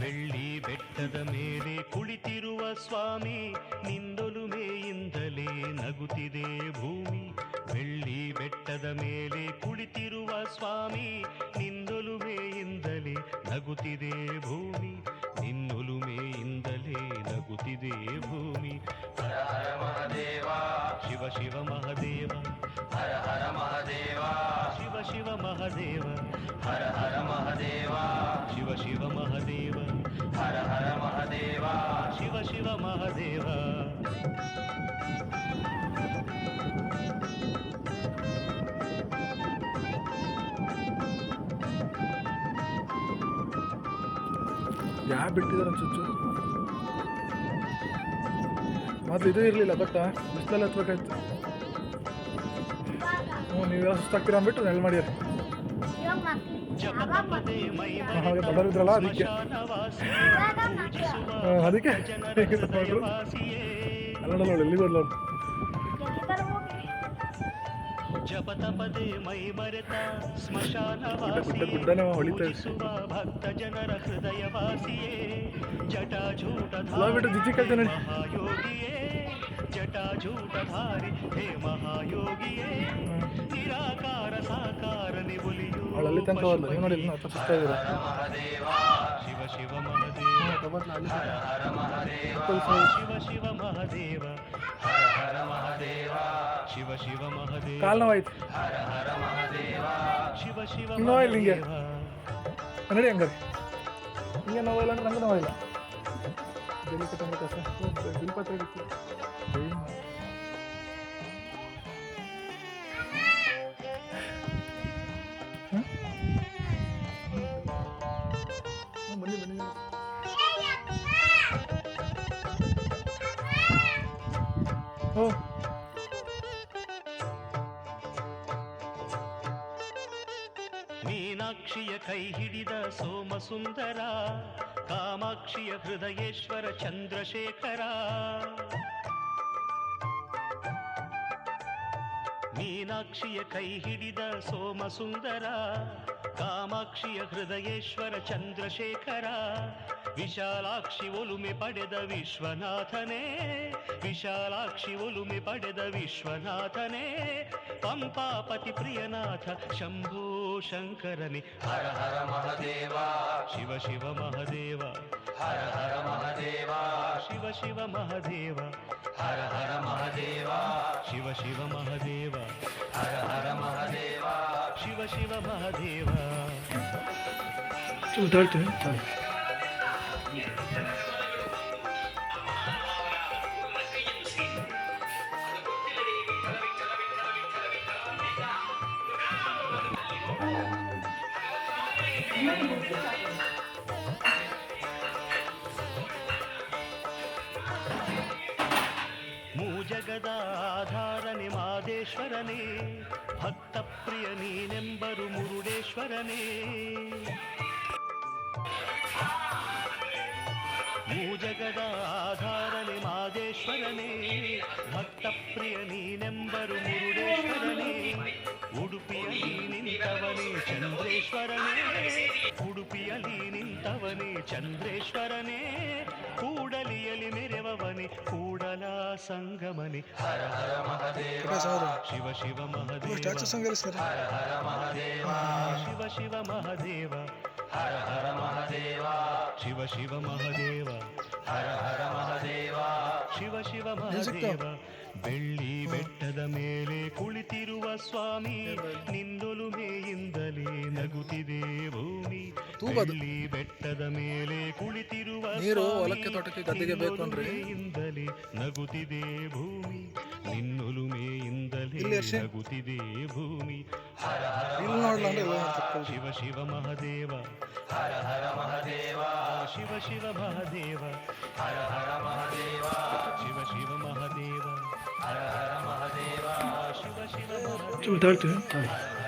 ಬೆಳ್ಳಿ ಬೆಟ್ಟದ ಮೇಲೆ ಕುಳಿತಿರುವ ಸ್ವಾಮಿ ನಿಂದೊಲುಮೆಯಿಂದಲೇ ನಗುತ್ತಿದೆ ಭೂಮಿ. ಬೆಳ್ಳಿ ಬೆಟ್ಟದ ಮೇಲೆ ಕುಳಿತಿರುವ ಸ್ವಾಮಿ ನಿಂದೊಲುಮೆಯಿಂದಲೇ ನಗುತ್ತಿದೆ ಭೂಮಿ. ನಿನ್ನೊಲುಮೆಯಿಂದಲೇ ನಗುತ್ತಿದೆ ಭೂಮಿ. ಹರ ಹರ ಮಹಾದೇವ ಶಿವ ಶಿವ ಮಹಾದೇವ. ಹರ ಹರ ಮಹದೇವ ಶಿವ ಮಹದೇವ. ಹರ ಹರ ಮಹದೇವ. ಶಿವ ಶಿವ ಮಹದೇವ. ಹರ ಹರ ಮಹದೇವ. ಶಿವ ಶಿವ ಮಹದೇವ. ಯಾ ಬಿಟ್ಟಿದ್ದಾರೆ ಚುಚ್ಚು? ಮೊದಲು ಇದು ಇರಲಿಲ್ಲ ಗೊತ್ತಾ? ಬಿಸಿಲಲ್ಲಿ ಹತ್ಬೇಕಾಯ್ತು. ನೀವೆಲ್ಲ ಸುಸ್ತಾಗ್ತೀರ ಅಂದ್ಬಿಟ್ಟು ನೆಲ್ ಮಾಡಿ ಹಾಗೆ ಬಡವರಿದ್ರಲ್ಲ ಅದಕ್ಕೆ. ಅದಕ್ಕೆ. ಅಲ್ಲ ನೋಡಿ ಎಲ್ಲಿ ಬರ್ಲ ಜಪತಪದೆ ಮೈ ಮರೆತ ಸ್ಮಶಾನ ಗುಡ್ಡ ಗುಡ್ಡನೇ ಹೊಳಿತಾ ಇದೆ. ಭಕ್ತ ಜನರ ಹೃದಯ ವಾಸಿಯೇ ಜಟಾಜೂಟ ಅಲ್ಲ ಮಹಾಯೋಗಿಯೇ ಜಟಾಜೂಟಧಾರಿ ಹೇ ಮಹಾಯೋಗಿಯೇ ನಿರಾಕಾರ ಸಾಕಾರ ನಿವುಲಿಯು ಅವಳು ಅಲ್ಲಿ ತನಕ ಹೋದ್ಲು. ನೀವು ನೋಡಿ ಇಲ್ಲಿ ಹತ್ರ ಸುಸ್ತಾ ಇದ್ದೀರ? ಶಿವ ಶಿವ ಮಹದೇವ ಶಿವ ಶಿವ ಮಹದೇವ ಹರ ಹರ ಮಹದೇವ ಶಿವ ಶಿವ ಮಹದೇವ ಕಾಲ್ ನೋವಾಯ್ತು. ಶಿವ ಶಿವ ಹಿಂಗ್ ನೋವಿಲ್ಲ ಹಿಂಗೆ ನೋಡಿ ಹಂಗಾರೆ. ಹಿಂಗೆ ನೋವಿಲ್ಲ ಅಂದ್ರೆ ನಂಗೆ ನೋವಿಲ್ಲ ಬೆಲೆ ತಂದ ಕಸ ಓ ಮೀನಾಕ್ಷಿಯ ಕೈ ಹಿಡಿದ ಸೋಮಸುಂದರ, ಕಾಮಾಕ್ಷಿಯ ಹೃದಯೇಶ್ವರ ಚಂದ್ರಶೇಖರ. ಮೀನಾಕ್ಷಿಯ ಕೈ ಹಿಡಿದ ಸೋಮಸುಂದರ, ಕಾಮಾಕ್ಷಿಯ ಹೃದಯೇಶ್ವರ ಚಂದ್ರಶೇಖರ. ವಿಶಾಲಾಕ್ಷಿ ಒಲುಮೆ ಪಡೆದ ವಿಶ್ವನಾಥನೇ ವಿಶಾಲಾಕ್ಷಿ ಒಲುಮೆ ಪಡೆದ ವಿಶ್ವನಾಥನೇ ಪಂಪಾಪತಿ ಪ್ರಿಯನಾಥ ಶಂಭೋ ಶಂಕರನೇ. ಹರ ಹರ ಮಹದೇವ. ಶಿವ ಶಿವ ಮಹದೇವ. ಹರ ಹರ ಮಹದೇವ. ಶಿವ ಶಿವ ಮಹದೇವ. ಹರ ಹರ ಮಹದೇವ. ಶಿವ ಶಿವ ಮಹದೇವ. ಹರ ಹರ ಮಹದೇವ. ಶಿವ ಶಿವ ಮಹದೇವ. ಚೂರು ತಾಳ್ತೀನಿ ಮೂಜಗದ ಆಧಾರನೆ ಮಾದೇಶ್ವರನೇ ಭಕ್ತ ಪ್ರಿಯ ನೀನೆಂಬರು ಮುರುಡೇಶ್ವರನೇ. ಮೂಜಗದಾಧಾರನೆ ಮಾದೇಶ್ವರನೇ ಭಕ್ತ ಪ್ರಿಯ ನೀನೆಂಬರು ಉಡುಪಿಯಲ್ಲಿ ನಿಂತವನೇ ಚಂದ್ರೇಶ್ವರನೇ ಕೂಡಲಿಯಲಿ ಮೆರೆವವನೇ ಕೂಡಲ ಸಂಗಮನೆ ಹರ ಹರ ಮಹದೇವ ಶಿವ ಶಿವ ಮಹದೇವ ಸ್ಟ್ಯಾಚು ಸಂಗರಿಸ್ತಾರೆ ಶಿವ ಶಿವ ಮಹದೇವ ಹರ ಹರ ಮಹದೇವ ಶಿವ ಶಿವ ಮಹದೇವ ಹರ ಹರ ಮಹದೇವ ಶಿವ ಶಿವ ಮಹದೇವ ಬೆಳ್ಳಿ ಬೆಟ್ಟದ ಮೇಲೆ ಕುಳಿತಿರುವ ಸ್ವಾಮಿ ನಿನ್ನೊಲುಮೆಯಿಂದಲೇ ನಗುತ್ತಿದೆ ಭೂಮಿ. ಬೆಳ್ಳಿ ಬೆಟ್ಟದ ಮೇಲೆ ಕುಳಿತಿರುವ ನೀರು ಸ್ವಾಮಿ, ಹೊಲಕ್ಕೆ, ತೋಟಕ್ಕೆ, ಗದ್ದೆಗೆ ಬೇಕು ಅಂದ್ರೆ? ನಗುತ್ತಿದೆ ಭೂಮಿ ನಿನ್ನೊಲುಮೆಯಿಂದಲೇ ಇಲ್ಲಿ ಅರ್ಷಿ? ನಗುತ್ತಿದೆ ಭೂಮಿ ಇಲ್ಲಿ ನೋಡ್ಲ ಅಂದ್ರೆ ಎಲ್ಲ ತಪ್ಪು. ಶಿವ ಶಿವ ಮಹದೇವ ಹರ ಹರ ಮಹದೇವ ಶಿವ ಶಿವ ಮಹದೇವ ಹರ ಹರ ಮಹದೇವ ಶಿವ ಶಿವ ಮಹದೇವ ಹರ ಹರ ಮಹದೇವ ಶಿವ ಶಿವ ಮಹದೇವ ಚೂರು ತಾಳ್ತೀನಿ ಹರ